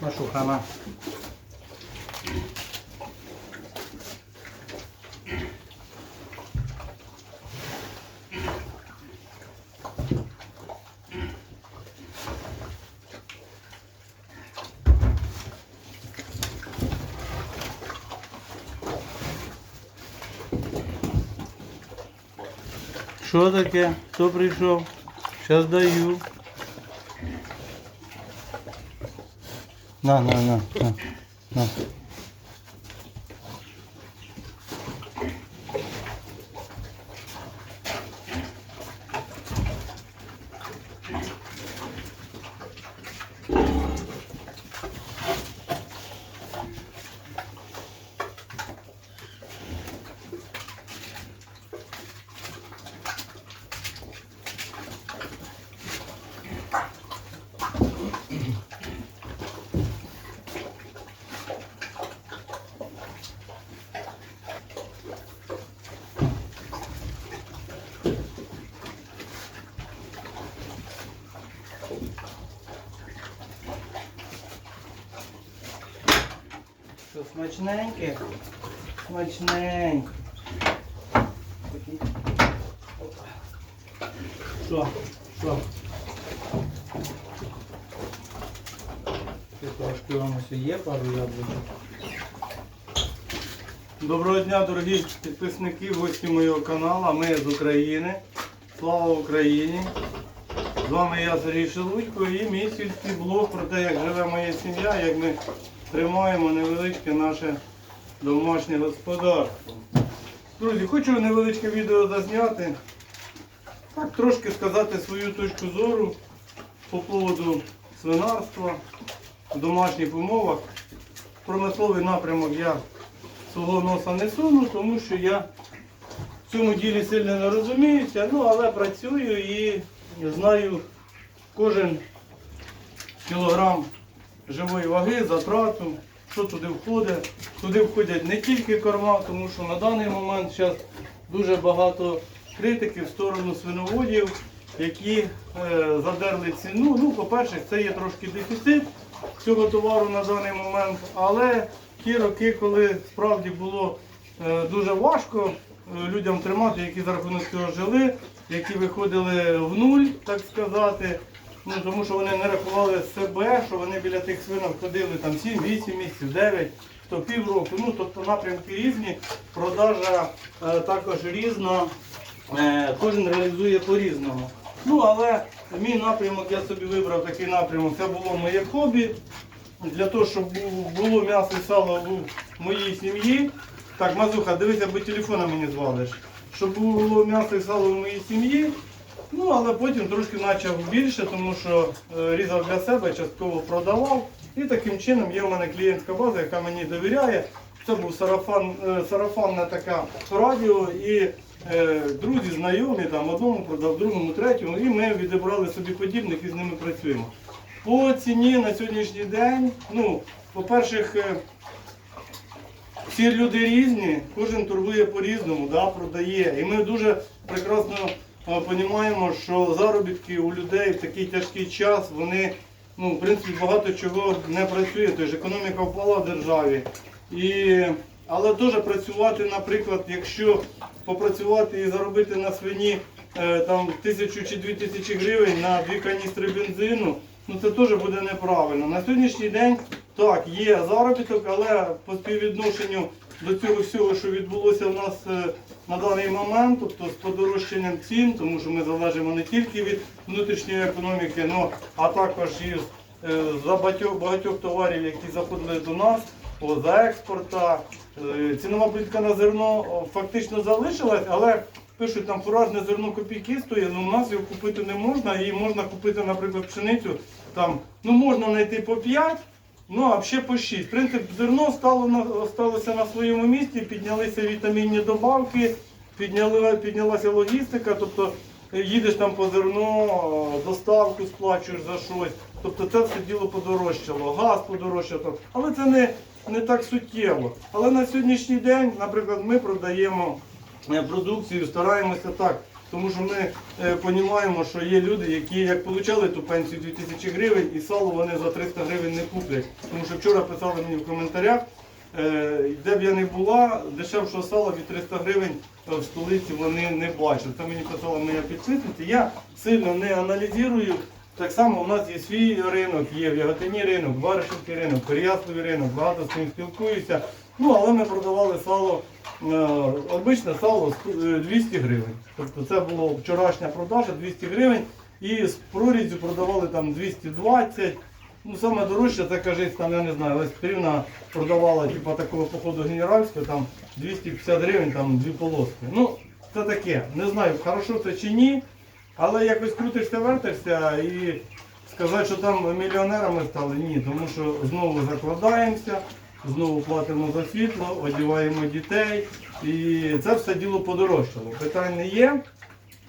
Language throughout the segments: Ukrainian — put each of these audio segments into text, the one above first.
Машуха, на. Що таке? Хто прийшов? Зараз даю. На, на, на, на, на. Що смачненьке? Смачненьке. Що? Що? Трошки у нас є пару яблучок. Доброго дня, дорогі підписники, гості моєго каналу. Ми з України. Слава Україні! З вами я Сергій Шелудько і мій сільський блог про те, як живе моя сім'я, як ми тримаємо невеличке наше домашнє господарство. Друзі, хочу невеличке відео зазняти. Так, трошки сказати свою точку зору по поводу свинарства в домашніх умовах. Промисловий напрямок я свого носа не суну, тому що я в цьому ділі сильно не розуміюся, ну але працюю і знаю кожен кілограм живої ваги, затрату, що туди входить. Туди входять не тільки корма, тому що на даний момент зараз дуже багато критики в сторону свиноводів, які е, задерли ціну. Ну, по-перше, це є трошки дефіцит цього товару на даний момент, але ті роки, коли справді було е, дуже важко е, людям тримати, які за рахунок цього жили, які виходили в нуль, так сказати. Ну, тому що вони не рахували себе, що вони біля тих свинок ходили там 7-8 місяців, 9, хто півроку. Ну, тобто напрямки різні, продажа е, також різна, е, кожен реалізує по-різному. Ну, але мій напрямок я собі вибрав такий напрямок, це було моє хобі. Для того, щоб було м'ясо і сало у моїй сім'ї. Так, Мазуха, дивися, бо телефона мені звалиш. Щоб було м'ясо і сало в моїй сім'ї. Ну, але потім трошки почав більше, тому що е, різав для себе, частково продавав. І таким чином є в мене клієнтська база, яка мені довіряє. Це був сарафан, е, сарафанна така радіо і е, друзі, знайомі, там одному продав, другому, третьому, і ми відібрали собі подібних і з ними працюємо. По ціні на сьогоднішній день, ну, по-перше, е, всі люди різні, кожен торгує по-різному, да, продає. І ми дуже прекрасно розуміємо, що заробітки у людей в такий тяжкий час, вони, ну, в принципі, багато чого не працює. Тож економіка впала в державі. І, але теж працювати, наприклад, якщо попрацювати і заробити на свині е, там, тисячу чи дві тисячі гривень на дві каністри бензину, ну це теж буде неправильно. На сьогоднішній день так, є заробіток, але по співвідношенню до цього всього, що відбулося в нас е, на даний момент, тобто з подорожчанням цін, тому що ми залежимо не тільки від внутрішньої економіки, но, а також і е, за багатьох, багатьох товарів, які заходили до нас, за експорта. Е, Цінова політика на зерно фактично залишилась, але пишуть, там фуражне зерно копійки стоїть, але у нас його купити не можна. І можна купити, наприклад, пшеницю. Там, ну можна знайти по 5, Ну, а ще по 6. В принципі, зерно стало на, осталося на своєму місці, піднялися вітамінні добавки, підняли, піднялася логістика, тобто е, їдеш там по зерно, е, доставку сплачуєш за щось. Тобто це все діло подорожчало, газ подорожчав. Але це не, не так суттєво. Але на сьогоднішній день, наприклад, ми продаємо е, продукцію, стараємося так. Тому що ми е, розуміємо, що є люди, які як отримали ту пенсію 2000 гривень, і сало вони за 300 гривень не куплять. Тому що вчора писали мені в коментарях, е, де б я не була, дешевшого сала від 300 гривень е, в столиці вони не бачать. Це мені писала моя підписниця. Я сильно не аналізую. Так само у нас є свій ринок, є в Яготині ринок, Баришівський ринок, Переяславі ринок, багато з ким спілкуюся. Ну, але ми продавали сало, е, обичне сало е, 200 гривень. Тобто це була вчорашня продажа 200 гривень. І з прорізю продавали там 220. Ну, саме дорожче, це кажись, там, я не знаю, Лесь Петрівна продавала типу, такого походу генеральського, там 250 гривень, там дві полоски. Ну, це таке. Не знаю, хорошо це чи ні, але якось крутишся, вертишся і сказати, що там мільйонерами стали, ні, тому що знову закладаємося, знову платимо за світло, одягаємо дітей. І це все діло подорожчало. Питань не є.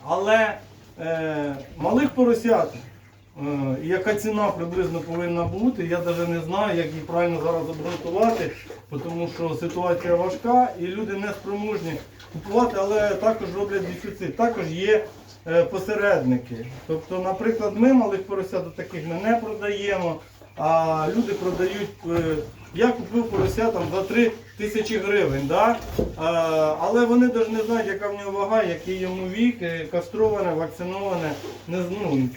Але е, малих поросят, е, яка ціна приблизно повинна бути, я навіть не знаю, як її правильно зараз обґрунтувати, тому що ситуація важка і люди не спроможні купувати, але також роблять дефіцит. Також є е, посередники. Тобто, наприклад, ми малих поросят таких ми не продаємо, а люди продають. е, я купив порося там за 3 тисячі гривень, да? а, але вони навіть не знають, яка в нього вага, який йому вік, е, кастроване, вакциноване. Не, ну,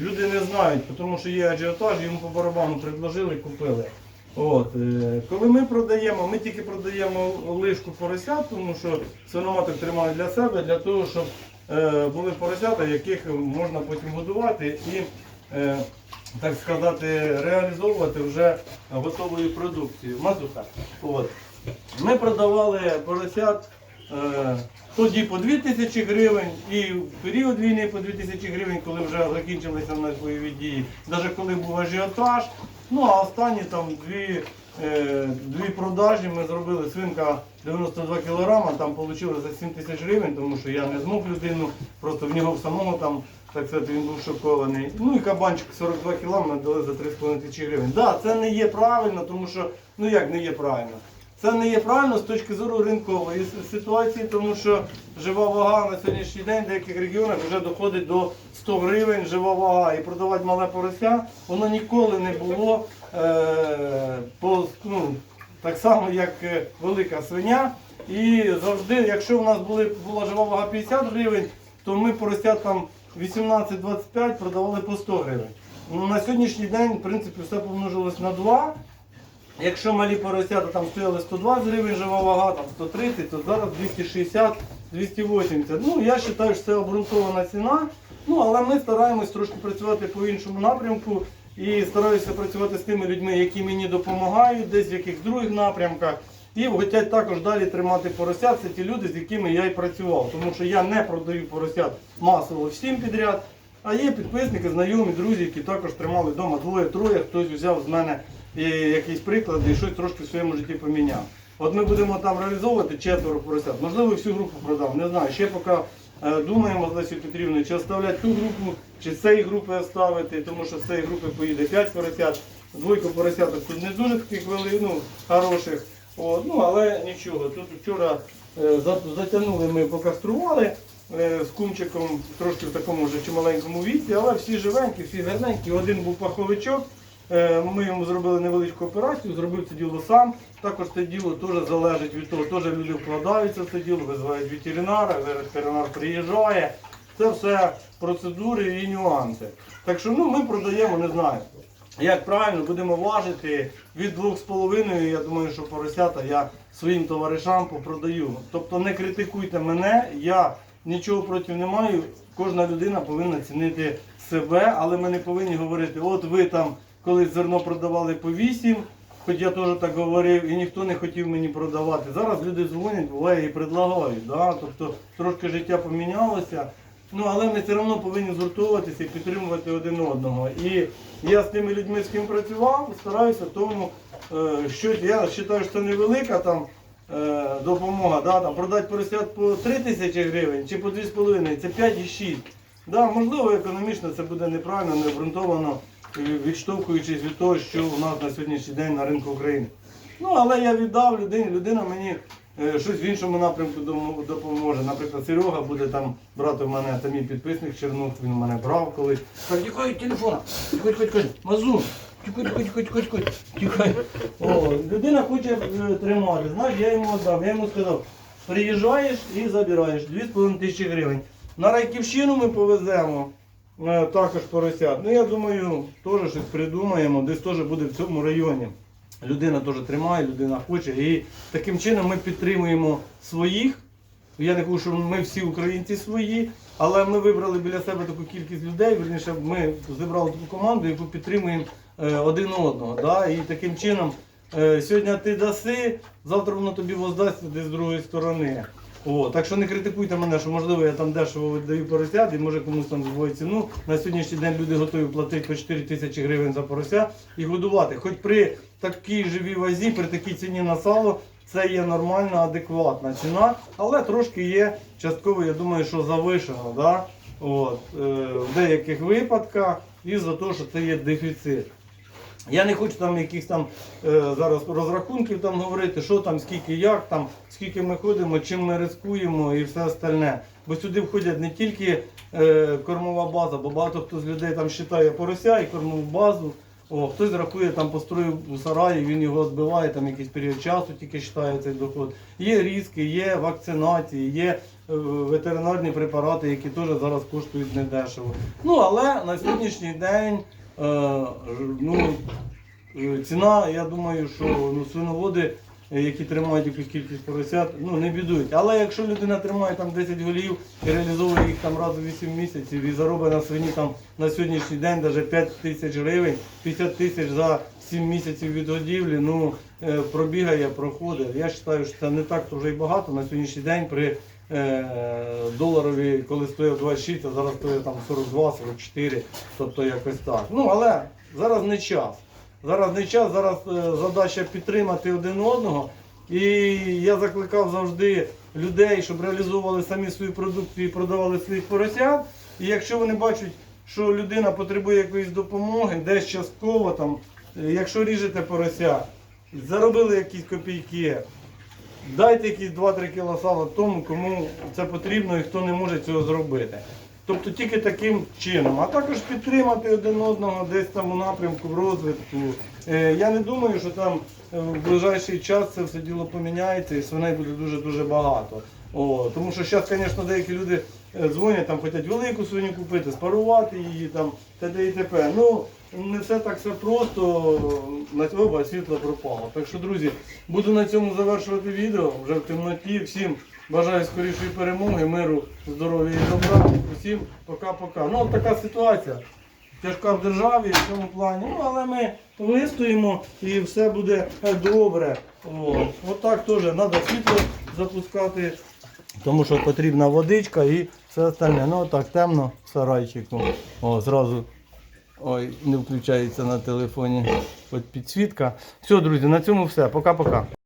люди не знають, тому що є ажіотаж, йому по барабану предложили, купили. От, е, коли ми продаємо, ми тільки продаємо лишку поросят, тому що свиноматок тримають для себе, для того, щоб були поросята, яких можна потім годувати і, так сказати, реалізовувати вже готовою продукцією. Мазуха. От. Ми продавали поросят е, тоді по 2 тисячі гривень і в період війни по 2 тисячі гривень, коли вже закінчилися нас бойові дії, навіть коли був ажіотаж. Ну а останні там дві, е, дві продажі ми зробили свинка 92 кг, там отримали за 7 тисяч гривень, тому що я не змог людину, просто в нього в самого там, так сказати, він був шокований. Ну і кабанчик 42 кг ми дали за 3,5 тисячі гривень. Так, да, це не є правильно, тому що, ну як не є правильно? Це не є правильно з точки зору ринкової ситуації, тому що жива вага на сьогоднішній день в деяких регіонах вже доходить до 100 гривень жива вага. І продавати мале порося, воно ніколи не було е, по, ну, так само, як е, велика свиня. І завжди, якщо в нас були, була жива вага 50 гривень, то ми поросят там 18-25 продавали по 100 гривень. Ну, на сьогоднішній день, в принципі, все помножилось на 2. Якщо малі поросята там стояли 120 гривень жива вага, там 130, то зараз 260-280. Ну, я вважаю, що це обґрунтована ціна. Ну, але ми стараємось трошки працювати по іншому напрямку і стараюся працювати з тими людьми, які мені допомагають, десь в яких других напрямках. І хочуть також далі тримати поросят. Це ті люди, з якими я і працював. Тому що я не продаю поросят масово всім підряд. А є підписники, знайомі, друзі, які також тримали вдома двоє-троє, хтось взяв з мене і якісь приклади і щось трошки в своєму житті поміняв. От ми будемо там реалізовувати четверо поросят. Можливо, всю групу продам, не знаю. Ще поки е, думаємо з Лесією Петрівною, чи оставляти ту групу, чи цієї групи оставити, тому що з цієї групи поїде 5 поросят. Двойко поросяток тут не дуже таких вели, ну, хороших. От, ну, але нічого. Тут вчора е, затягнули ми, покастрували е, з кумчиком трошки в такому вже чималенькому віці, але всі живенькі, всі гарненькі. Один був паховичок. Е, Ми йому зробили невеличку операцію, зробив це діло сам. Також це діло теж залежить від того, теж люди вкладаються в це діло, визивають ветеринара, ветеринар приїжджає. Це все процедури і нюанси. Так що ну, ми продаємо, не знаю. Як правильно будемо важити від 2,5, я думаю, що поросята я своїм товаришам попродаю. Тобто не критикуйте мене, я нічого проти не маю. Кожна людина повинна цінити себе, але ми не повинні говорити, от ви там колись зерно продавали по 8, хоч я теж так говорив, і ніхто не хотів мені продавати. Зараз люди дзвонять, буває і предлагають. Да? Тобто трошки життя помінялося. Ну, але ми все одно повинні згуртовуватися і підтримувати один одного. І я з тими людьми, з ким працював, стараюся тому, е, що я вважаю, що це невелика там е, допомога. Да, там, продати поросят по 3 тисячі гривень чи по 2,5, це 5,6. Да, можливо, економічно це буде неправильно, не обґрунтовано, е, відштовхуючись від того, що у нас на сьогоднішній день на ринку України. Ну, але я віддав людині, людина мені щось в іншому напрямку допоможе. Наприклад, Серега буде там брати в мене, там мій підписник Чернух, він в мене брав колись. Тікай телефона, тікай, тікай, тікай, мазу, тікай, тікай, тікай, тікай, тікай, тікай. О, людина хоче е, тримати, знаєш, я йому віддав, я йому сказав, приїжджаєш і забираєш 2,5 тисячі гривень. На Райківщину ми повеземо. е, Також поросят. Ну я думаю, теж щось придумаємо, десь теж буде в цьому районі. Людина теж тримає, людина хоче. І таким чином ми підтримуємо своїх. Я не кажу, що ми всі українці свої, але ми вибрали біля себе таку кількість людей. Верніше, ми зібрали таку команду, яку підтримуємо е, один одного. Да? І таким чином е, сьогодні ти даси, завтра воно тобі воздасться десь з другої сторони. О, так що не критикуйте мене, що можливо я там дешево видаю поросят і може комусь там збиваю ціну. На сьогоднішній день люди готові платити по 4 тисячі гривень за порося і годувати. Хоч при такій живій вазі, при такій ціні на сало, це є нормальна, адекватна ціна, але трошки є частково, я думаю, що завишено. Да? От, е, в деяких випадках і за те, що це є дефіцит. Я не хочу там якихось там е, зараз розрахунків там говорити, що там, скільки, як там, скільки ми ходимо, чим ми рискуємо і все остальне. Бо сюди входять не тільки е, кормова база, бо багато хто з людей там вважає порося і кормову базу. О, хтось рахує там построїв у сараї, він його збиває, там якийсь період часу тільки вважає цей доход. Є різки, є вакцинації, є е, ветеринарні препарати, які теж зараз коштують недешево. Ну але на сьогоднішній день ну, е, ціна, я думаю, що ну, свиноводи, е, які тримають якусь кількість поросят, ну не бідують. Але якщо людина тримає там 10 голів і реалізовує їх там раз у 8 місяців і заробить на свині там на сьогоднішній день навіть 5 тисяч гривень, 50 тисяч за 7 місяців від годівлі, ну е, пробігає, проходить. Я вважаю, що це не так вже й багато на сьогоднішній день при е, доларові, коли стоїв 26, а зараз стоїть там 42-44, тобто якось так. Ну але зараз не час. Зараз не час, зараз е, задача підтримати один одного. І я закликав завжди людей, щоб реалізовували самі свою продукцію і продавали своїх поросят. І якщо вони бачать, що людина потребує якоїсь допомоги, десь частково там, е, якщо ріжете порося, заробили якісь копійки, дайте якісь 2-3 кг сала тому, кому це потрібно і хто не може цього зробити. Тобто тільки таким чином, а також підтримати один одного десь там у напрямку в розвитку. Е, Я не думаю, що там е, в ближайший час це все діло поміняється і свиней буде дуже-дуже багато. О, тому що зараз, звісно, деякі люди е, дзвонять, там хочуть велику свиню купити, спарувати її там, т.д. і т.п. Ну, не все так все просто, на цього світло пропало. Так що, друзі, буду на цьому завершувати відео вже в темноті. Всім бажаю скорішої перемоги, миру, здоров'я і добра. Усім пока-пока. Ну, от така ситуація. Тяжка в державі в цьому плані, ну але ми вистоїмо і все буде е, добре. О, от так теж треба світло запускати, тому що потрібна водичка і все остальне. Ну так темно в сарайчику. О, зразу ой, не включається на телефоні от підсвітка. Все, друзі, на цьому все. Пока-пока.